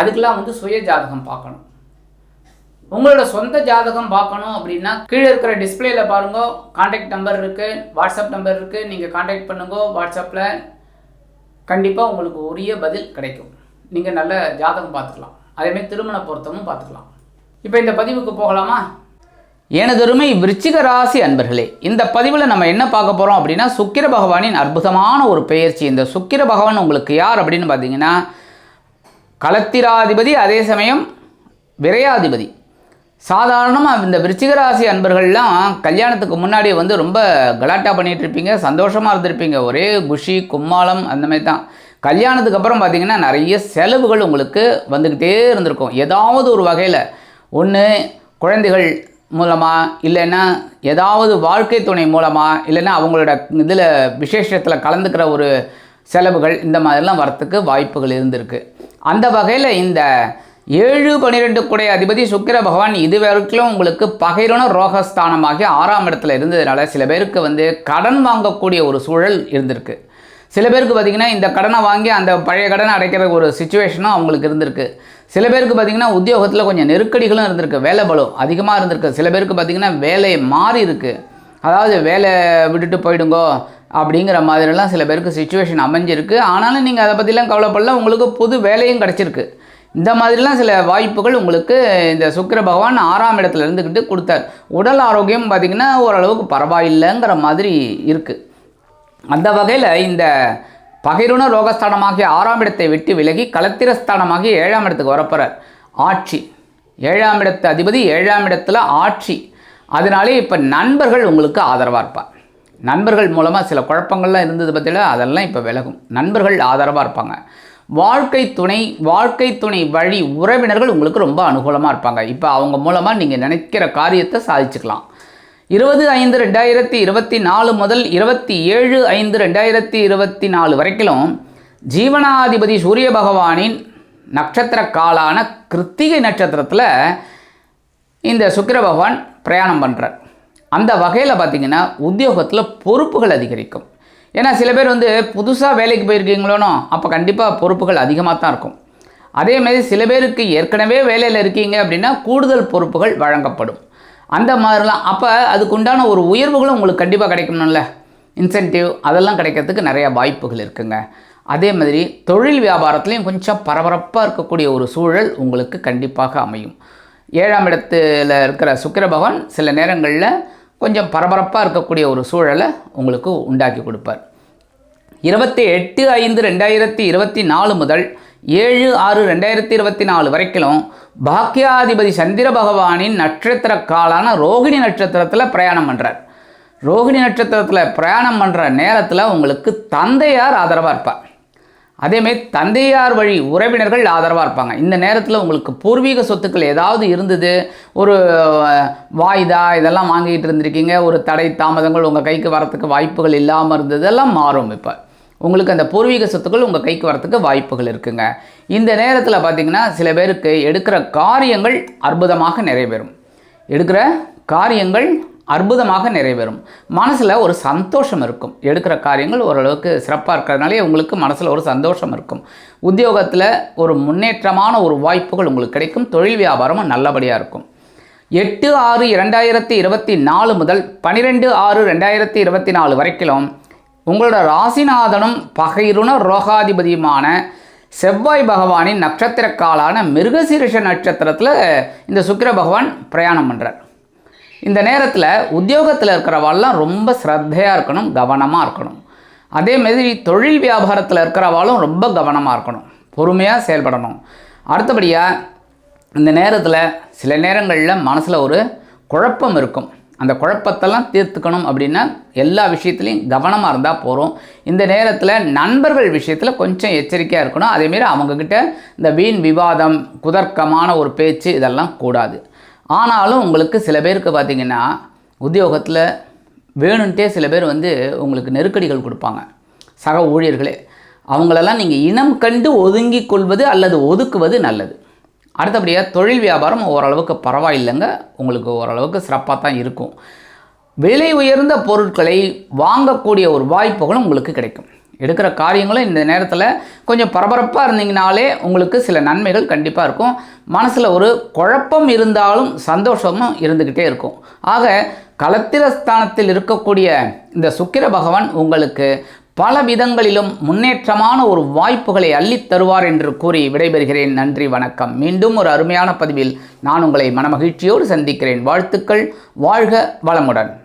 அதுக்கெல்லாம் வந்து சுய ஜாதகம் பார்க்கணும். உங்களோட சொந்த ஜாதகம் பார்க்கணும் அப்படின்னா கீழே இருக்கிற டிஸ்பிளேல பாருங்க. காண்டாக்ட் நம்பர் இருக்குது வாட்ஸ்அப் நம்பர் இருக்குது நீங்கள் காண்டாக்ட் பண்ணுங்க வாட்ஸ்அப்பில் கண்டிப்பாக உங்களுக்கு உரிய பதில் கிடைக்கும். நீங்கள் நல்ல ஜாதகம் பார்த்துக்கலாம். அதேமாதிரி திருமண பொருத்தமும் பார்த்துக்கலாம். இப்போ இந்த பதிவுக்கு போகலாமா? எனதொருமை விருச்சிக ராசி அன்பர்களே இந்த பதிவில் நம்ம என்ன பார்க்க போகிறோம் அப்படின்னா சுக்கிர பகவானின் அற்புதமான ஒரு பெயர்ச்சி. இந்த சுக்கிர பகவான் உங்களுக்கு யார் அப்படின்னு பார்த்தீங்கன்னா களத்திராதிபதி அதே சமயம் விரையாதிபதி. சாதாரணமாக இந்த விருச்சிகராசி அன்பர்கள்லாம் கல்யாணத்துக்கு முன்னாடி வந்து ரொம்ப கலாட்டா பண்ணிகிட்டு இருப்பீங்க சந்தோஷமாக இருந்திருப்பீங்க. ஒரே குஷி கும்மாளம் அந்த மாதிரி தான். கல்யாணத்துக்கு அப்புறம் பார்த்தீங்கன்னா நிறைய செலவுகள் உங்களுக்கு வந்துக்கிட்டே இருந்திருக்கும். ஏதாவது ஒரு வகையில் ஒன்று குழந்தைகள் மூலமாக இல்லைன்னா ஏதாவது வாழ்க்கை துணை மூலமாக இல்லைன்னா அவங்களோட இதில் விசேஷத்தில் கலந்துக்கிற ஒரு செலவுகள் இந்த மாதிரிலாம் வரத்துக்கு வாய்ப்புகள் இருந்திருக்கு. அந்த வகையில் இந்த ஏழு பன்னிரெண்டு குடை அதிபதி சுக்கிர பகவான் இது வரைக்கும் உங்களுக்கு பகைரன ரோகஸ்தானமாகி ஆறாம் இடத்துல இருந்ததுனால சில பேருக்கு வந்து கடன் வாங்கக்கூடிய ஒரு சூழல் இருந்திருக்கு. சில பேருக்கு பார்த்திங்கன்னா இந்த கடனை வாங்கி அந்த பழைய கடனை அடைக்கிற ஒரு சுச்சுவேஷனும் அவங்களுக்கு இருந்திருக்கு. சில பேருக்கு பார்த்திங்கன்னா உத்தியோகத்தில் கொஞ்சம் நெருக்கடிகளும் இருந்திருக்கு. வேலை பலம் அதிகமாக இருந்திருக்கு. சில பேருக்கு பார்த்திங்கன்னா வேலை மாறி இருக்குது அதாவது வேலை விட்டுட்டு போயிடுங்கோ. அப்படிங்கிற மாதிரிலாம் சில பேருக்கு சுச்சுவேஷன் அமைஞ்சிருக்கு. ஆனாலும் நீங்கள் அதை பற்றிலாம் கவலைப்படல உங்களுக்கு புது வேலையும் கிடச்சிருக்கு. இந்த மாதிரிலாம் சில வாய்ப்புகள் உங்களுக்கு இந்த சுக்கிர பகவான் ஆறாம் இடத்துல இருந்துக்கிட்டு கொடுத்தார். உடல் ஆரோக்கியம் பார்த்திங்கன்னா ஓரளவுக்கு பரவாயில்லைங்கிற மாதிரி இருக்குது அந்த வகையில் இந்த பகிருண ரோகஸ்தானமாகிய ஆறாம் இடத்தை விட்டு விலகி களத்திரஸ்தானமாகிய ஏழாம் இடத்துக்கு வரப்போகிறார் ஆட்சி. ஏழாம் இடத்து அதிபதி ஏழாம் இடத்துல ஆட்சி. அதனாலே இப்போ நண்பர்கள் உங்களுக்கு ஆதரவாக இருப்பார். நண்பர்கள் மூலமாக சில குழப்பங்கள்லாம் இருந்தது பார்த்தீங்களா அதெல்லாம் இப்போ விலகும். நண்பர்கள் ஆதரவாக இருப்பாங்க. வாழ்க்கை துணை வாழ்க்கை துணை வழி உறவினர்கள் உங்களுக்கு ரொம்ப அனுகூலமாக இருப்பாங்க. இப்போ அவங்க மூலமாக நீங்கள் நினைக்கிற காரியத்தை சாதிச்சுக்கலாம். இருபது ஐந்து ரெண்டாயிரத்தி இருபத்தி நாலு முதல் இருபத்தி ஏழு ஐந்து ரெண்டாயிரத்தி இருபத்தி நாலு வரைக்கும் ஜீவனாதிபதி சூரிய பகவானின் நட்சத்திர காலான கிருத்திகை நட்சத்திரத்தில் இந்த சுக்கிர பகவான் பிரயாணம் பண்ணுறார் அந்த வகையில் பார்த்திங்கன்னா உத்தியோகத்தில் பொறுப்புகள் அதிகரிக்கும். ஏன்னா சில பேர் வந்து புதுசாக வேலைக்கு போயிருக்கீங்களோனோ அப்போ கண்டிப்பாக பொறுப்புகள் அதிகமாக தான் இருக்கும். அதே மாதிரி சில பேருக்கு ஏற்கனவே வேலையில் இருக்கீங்க அப்படின்னா கூடுதல் பொறுப்புகள் வழங்கப்படும். அந்த மாதிரிலாம் அப்போ அதுக்கு உண்டான ஒரு உயர்வுகளும் உங்களுக்கு கண்டிப்பாக கிடைக்கணும்ல. இன்சென்டிவ் அதெல்லாம் கிடைக்கிறதுக்கு நிறையா வாய்ப்புகள் இருக்குங்க. அதே மாதிரி தொழில் வியாபாரத்துலேயும் கொஞ்சம் பரபரப்பாக இருக்கக்கூடிய ஒரு சூழல் உங்களுக்கு கண்டிப்பாக அமையும். ஏழாம் இடத்துல இருக்கிற சுக்கிர பகவான் சில நேரங்களில் கொஞ்சம் பரபரப்பாக இருக்கக்கூடிய ஒரு சூழலை உங்களுக்கு உண்டாக்கி கொடுப்பார். இருபத்தி எட்டு ஐந்து ரெண்டாயிரத்தி இருபத்தி நாலு முதல் ஏழு ஆறு ரெண்டாயிரத்தி இருபத்தி நாலு வரைக்கும் பாக்கியாதிபதி சந்திர பகவானின் நட்சத்திர காலான ரோகிணி நட்சத்திரத்தில் பிரயாணம் பண்ணுறார் ரோகிணி நட்சத்திரத்தில் பிரயாணம் பண்ணுற நேரத்தில் உங்களுக்கு தந்தையார் ஆதரவாக இருப்பார். அதேமாரி தந்தையார் வழி உறவினர்கள் ஆதரவாக இருப்பாங்க. இந்த நேரத்தில் உங்களுக்கு பூர்வீக சொத்துக்கள் ஏதாவது இருந்தது? ஒரு வாய்தா? இதெல்லாம் வாங்கிட்டு இருந்திருக்கீங்க. ஒரு தடை தாமதங்கள் உங்கள் கைக்கு வரத்துக்கு வாய்ப்புகள் இல்லாமல் இருந்தது. எல்லாம் மாறும் இப்போ. உங்களுக்கு அந்த பூர்வீக சொத்துக்கள் உங்கள் கைக்கு வரத்துக்கு வாய்ப்புகள் இருக்குங்க. இந்த நேரத்தில் பார்த்தீங்கன்னா சில பேருக்கு எடுக்கிற காரியங்கள் அற்புதமாக நிறைவேறும். எடுக்கிற காரியங்கள் அற்புதமாக நிறைவேறும். மனசில் ஒரு சந்தோஷம் இருக்கும். எடுக்கிற காரியங்கள் ஓரளவுக்கு சிறப்பாக இருக்கிறதுனாலே உங்களுக்கு மனசில் ஒரு சந்தோஷம் இருக்கும். உத்தியோகத்தில் ஒரு முன்னேற்றமான ஒரு வாய்ப்புகள் உங்களுக்கு கிடைக்கும். தொழில் வியாபாரமும் நல்லபடியாக இருக்கும். எட்டு ஆறு இரண்டாயிரத்தி இருபத்தி நாலு முதல் பன்னிரெண்டு ஆறு ரெண்டாயிரத்தி இருபத்தி நாலு வரைக்கும் உங்களோட ராசிநாதனும் பகைருண ரோகாதிபதியுமான செவ்வாய் பகவானின் நட்சத்திர காலான மிருகசீரிஷ நட்சத்திரத்தில் இந்த சுக்கிர பகவான் பிரயாணம் பண்ணுறார் இந்த நேரத்தில் உத்தியோகத்தில் இருக்கிறவாள்லாம் ரொம்ப ஸ்ரத்தையாக இருக்கணும் கவனமாக இருக்கணும். அதே மாதிரி தொழில் வியாபாரத்தில் இருக்கிறவாளும் ரொம்ப கவனமாக இருக்கணும் பொறுமையாக செயல்படணும். அடுத்தபடியாக இந்த நேரத்தில் சில நேரங்களில் மனசில் ஒரு குழப்பம் இருக்கும். அந்த குழப்பத்தெல்லாம் தீர்த்துக்கணும் அப்படின்னா எல்லா விஷயத்துலையும் கவனமாக இருந்தால் போகிறோம் இந்த நேரத்தில் நண்பர்கள் விஷயத்தில் கொஞ்சம் எச்சரிக்கையாக இருக்கணும். அதேமாரி அவங்கக்கிட்ட இந்த வீண் விவாதம் குதர்க்கமான ஒரு பேச்சு இதெல்லாம் கூடாது. ஆனாலும் உங்களுக்கு சில பேருக்கு பார்த்திங்கன்னா உத்தியோகத்தில் வேணுன்ட்டே சில பேர் வந்து உங்களுக்கு நெருக்கடிகள் கொடுப்பாங்க. சக ஊழியர்களே அவங்களெல்லாம் நீங்கள் இனம் கண்டு ஒதுங்கி கொள்வது அல்லது ஒதுக்குவது நல்லது. அடுத்தபடியாக தொழில் வியாபாரம் ஓரளவுக்கு பரவாயில்லைங்க. உங்களுக்கு ஓரளவுக்கு சிறப்பாக தான் இருக்கும். விலை உயர்ந்த பொருட்களை வாங்கக்கூடிய ஒரு வாய்ப்புகளும் உங்களுக்கு கிடைக்கும். எடுக்கிற காரியங்களும் இந்த நேரத்தில் கொஞ்சம் பரபரப்பாக இருந்தீங்கனாலே உங்களுக்கு சில நன்மைகள் கண்டிப்பாக இருக்கும். மனசில் ஒரு குழப்பம் இருந்தாலும் சந்தோஷமும் இருந்துக்கிட்டே இருக்கும். ஆக கலத்திரஸ்தானத்தில் இருக்கக்கூடிய இந்த சுக்கிர பகவான் உங்களுக்கு பல விதங்களிலும் முன்னேற்றமான ஒரு வாய்ப்புகளை அள்ளித் தருவார் என்று கூறி விடைபெறுகிறேன். நன்றி வணக்கம். மீண்டும் ஒரு அருமையான பதிவில் நான் உங்களை மனமகிழ்ச்சியோடு சந்திக்கிறேன். வாழ்த்துக்கள். வாழ்க வளமுடன்.